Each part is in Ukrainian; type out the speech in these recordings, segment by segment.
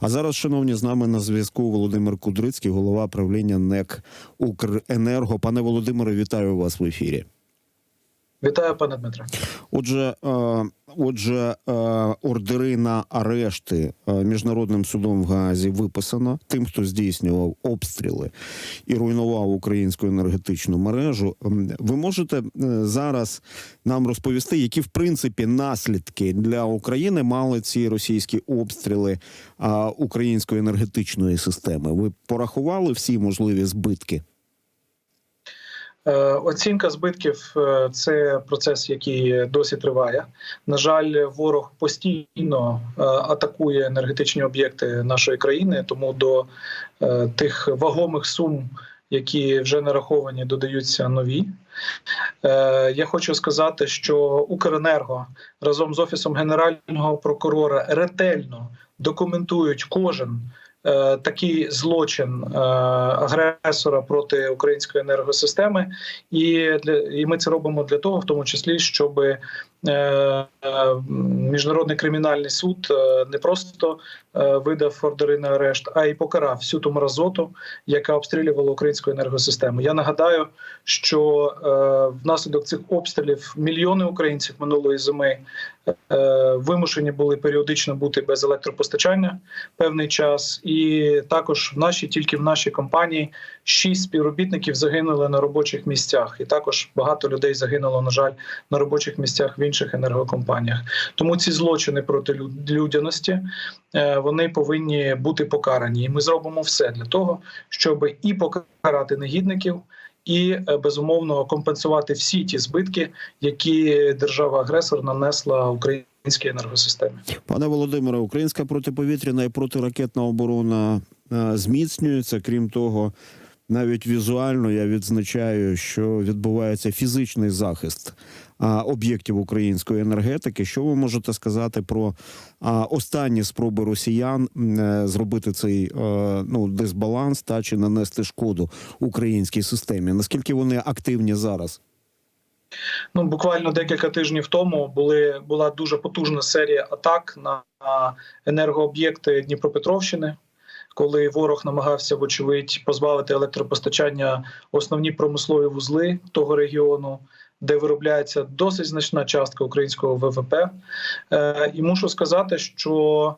А зараз, шановні, з нами на зв'язку Володимир Кудрицький, голова правління НЕК Укренерго. Пане Володимире, вітаю вас в ефірі. Вітаю, пане Дмитре. Отже, е, отже, е, ордери на арешти е, міжнародним судом в Гаазі виписано тим, хто здійснював обстріли і руйнував українську енергетичну мережу. Ви можете е, зараз нам розповісти, які в принципі наслідки для України мали ці російські обстріли української енергетичної системи? Ви порахували всі можливі збитки? Е, Оцінка збитків е, це процес, який досі триває. На жаль, ворог постійно е, атакує енергетичні об'єкти нашої країни, тому до тих вагомих сум, які вже нараховані, додаються нові. Я хочу сказати, що Укренерго разом з офісом генерального прокурора ретельно документують кожен такий злочин е, агресора проти української енергосистеми, і і ми це робимо для того, в тому числі, щоб е, е, міжнародний кримінальний суд е, не просто е, видав ордери на арешт, а й покарав всю ту мразоту, яка обстрілювала українську енергосистему. Я нагадаю, що е, внаслідок цих обстрілів мільйони українців минулої зими е, вимушені були періодично бути без електропостачання певний час, і також в нашій, тільки в нашій компанії, шість співробітників загинули на робочих місцях, і також багато людей загинуло, на жаль, на робочих місцях в інших енергокомпаніях. Тому ці злочини проти люд- людяності е, вони повинні бути покарані. І ми зробимо все для того, щоб і покарати негідників. І е, безумовно компенсувати всі ті збитки, які держава-агресор нанесла українській енергосистемі. Пане Володимире, українська протиповітряна і протиракетна оборона е, зміцнюється. Крім того, навіть візуально я відзначаю, що відбувається фізичний захист а, об'єктів української енергетики. Що ви можете сказати про а, останні спроби росіян е, зробити цей е, ну дисбаланс та чи нанести шкоду українській системі? Наскільки вони активні зараз? Ну буквально декілька тижнів тому були була дуже потужна серія атак на енергооб'єкти Дніпропетровщини. Коли ворог намагався, вочевидь, позбавити електропостачання основні промислові вузли того регіону, де виробляється досить значна частка українського ВВП, Е, і мушу сказати, що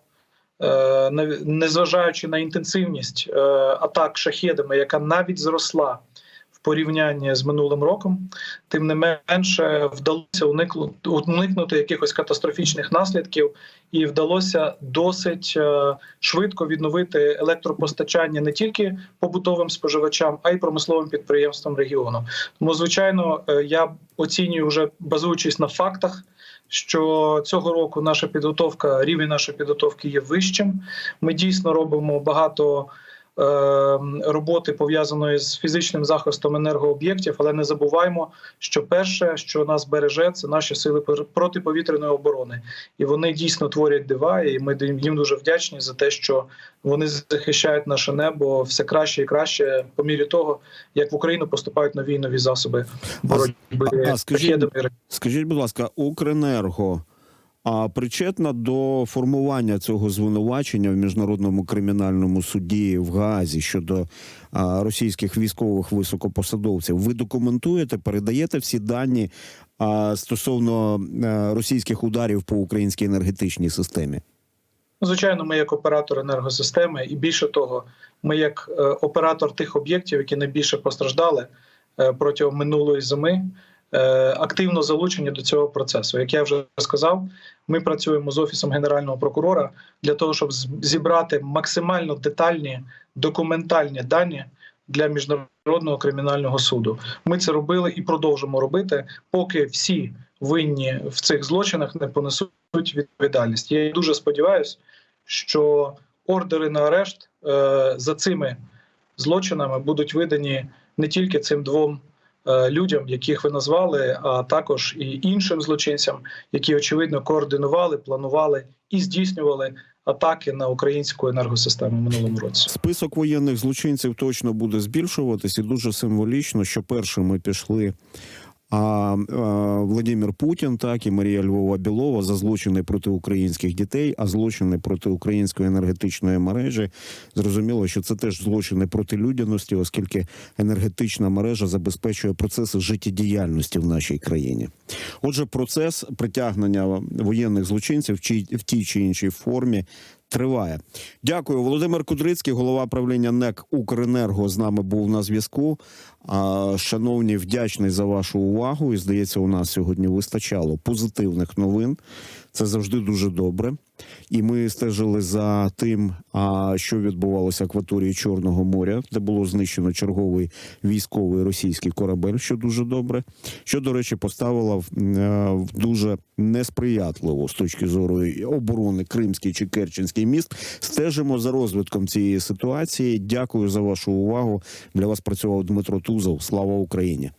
е, незважаючи на інтенсивність е, атак шахедами, яка навіть зросла порівнянні з минулим роком, тим не менше вдалося уникнути, якихось катастрофічних наслідків, і вдалося досить е, швидко відновити електропостачання не тільки побутовим споживачам, а й промисловим підприємствам регіону. Тому, звичайно, е, я оцінюю вже базуючись на фактах. Що цього року наша підготовка, рівень нашої підготовки є вищим. Ми дійсно робимо багато роботи пов'язаної з фізичним захистом енергооб'єктів, але не забуваємо, що перше, що нас береже, це наші сили протиповітряної оборони, і вони дійсно творять дива. І ми їм дуже вдячні за те, що вони захищають наше небо все краще і краще по мірі того, як в Україну поступають нові і нові засоби боротьби а- а скажіть. Скажіть, будь ласка, Укренерго а причетна до формування цього звинувачення в міжнародному кримінальному суді в Гаазі щодо а, російських військових високопосадовців? Ви документуєте, передаєте всі дані а, стосовно а, російських ударів по українській енергетичній системі? Звичайно, ми як оператор енергосистеми, і більше того, ми як е, оператор тих об'єктів, які найбільше постраждали е, протягом минулої зими, е, активно залучені до цього процесу. Як я вже сказав, ми працюємо з офісом генерального прокурора для того, щоб зібрати максимально детальні документальні дані для міжнародного кримінального суду. Ми це робили і продовжимо робити, поки всі винні в цих злочинах не понесуть відповідальність. Я дуже сподіваюся, що ордери на арешт е, за цими злочинами будуть видані не тільки цим двом е, людям, яких ви назвали, а також і іншим злочинцям, які очевидно координували, планували і здійснювали атаки на українську енергосистему в минулому році. Список воєнних злочинців точно буде збільшуватись, і дуже символічно, що першими пішли А Владимир Путін, так і Марія Львова Білова за злочини проти українських дітей, а злочини проти української енергетичної мережі. Зрозуміло, що це теж злочини проти людяності, оскільки енергетична мережа забезпечує процеси життєдіяльності в нашій країні. Отже, процес притягнення воєнних злочинців в тій чи іншій формі. Триває. Дякую, Володимир Кудрицький, голова правління НЕК Укренерго з нами був на зв'язку. А, Шановні, вдячний за вашу увагу. І здається, у нас сьогодні вистачало позитивних новин. Це завжди дуже добре. І ми стежили за тим, що відбувалося в акваторії Чорного моря, де було знищено черговий військовий російський корабель, що дуже добре. Що, до речі, поставило в, е, дуже несприятливо з точки зору оборони Кримський чи Керченський міст. Стежимо за розвитком цієї ситуації. Дякую за вашу увагу. Для вас працював Дмитро Тузов. Слава Україні!